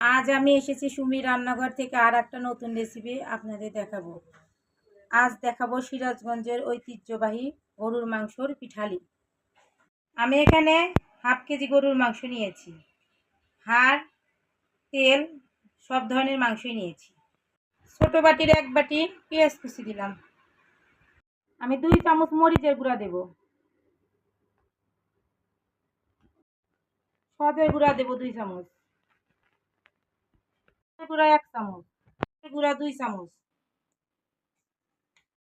আজ আমি এসেছি সুমি রান্নাঘর থেকে আর একটা নতুন রেসিপি আপনাদের দেখাবো। আজ দেখাবো সিরাজগঞ্জের ঐতিহ্যবাহী গরুর মাংসর পিঠালি। আমি এখানে হাফ কেজি গরুর মাংস নিয়েছি। হাড়, তেল, সব ধরনের মাংসই নিয়েছি। ছোটো বাটির এক বাটি পেঁয়াজ কুচি দিলাম। আমি দুই চামচ মরিচের গুঁড়া দেব। সজের গুঁড়া দেব দুই চামচ। গুঁড়া এক চামচ গুঁড়া দুই চামচ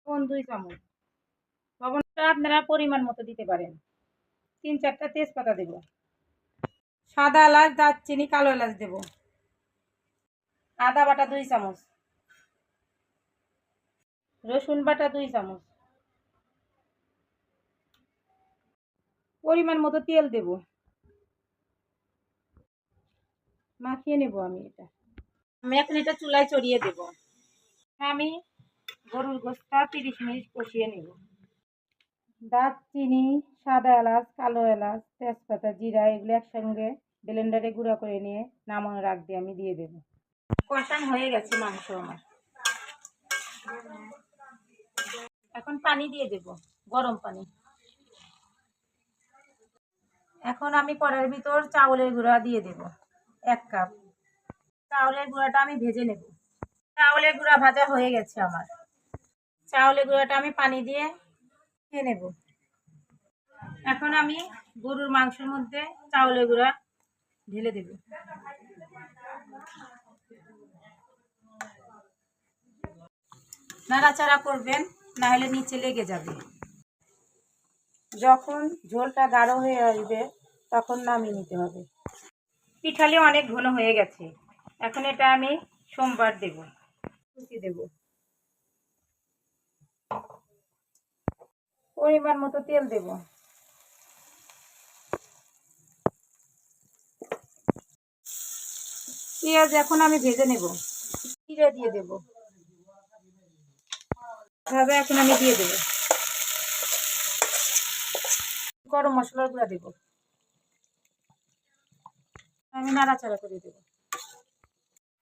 কোন দুই চামচ। লবণটা আপনারা পরিমাণ মতো দিতে পারেন। তিন চারটা তেজপাতা দেব। সাদা এলাচ, দারচিনি, কালো এলাচ দেব। আদা বাটা দুই চামচ। রসুন বাটা দুই চামচ। পরিমাণ মতো তেল দেব। মাখিয়ে নেব আমি এটা। আমি এখন এটা চুলায় চড়িয়ে দেব। আমি গরুর গোস্তা তিরিশ মিনিট কষিয়ে নেব। দারচিনি সাদা এলাচ, কালো এলাচ, তেজপাতা, জিরা এগুলো একসঙ্গে ব্লেন্ডারে গুঁড়া করে নিয়ে নামানোর রাখ দিয়ে আমি দিয়ে দেবো। কষান হয়ে গেছে মাংস আমার। এখন পানি দিয়ে দেব, গরম পানি। এখন আমি কড়াইয়ের ভিতর চাউলের গুঁড়া দিয়ে দেব, এক কাপ। চাউলের গুঁড়াটা আমি ভেজে নেব। চাউলের গুঁড়া ভাজা হয়ে গেছে আমার। চাউলের গুঁড়াটা আমি পানি দিয়ে খেয়ে নেব। এখন আমি গরুর মাংসের মধ্যে চাউলের গুঁড়া ঢেলে দেব। নাড়াচাড়া করবেন না হলে নিচে লেগে যাবে। যখন ঝোলটা গাঢ় হয়ে আসবে, তখন নামিয়ে নিতে হবে। পিঠালি অনেক ঘন হয়ে গেছে। এখন এটা আমি সোমবার দেব। কুচি দেব। পরিমাণ মতো তেল দেব। পেঁয়াজ এখন আমি ভেজে নেব। জিরে দিয়ে দেব। ভাবে এখন আমি দিয়ে দেব। গরম মশলার গুঁড়া দেব। আমি নাড়াচাড়া করে দেব।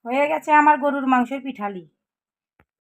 হয়ে গেছে আমার গরুর মাংসের পিঠালি।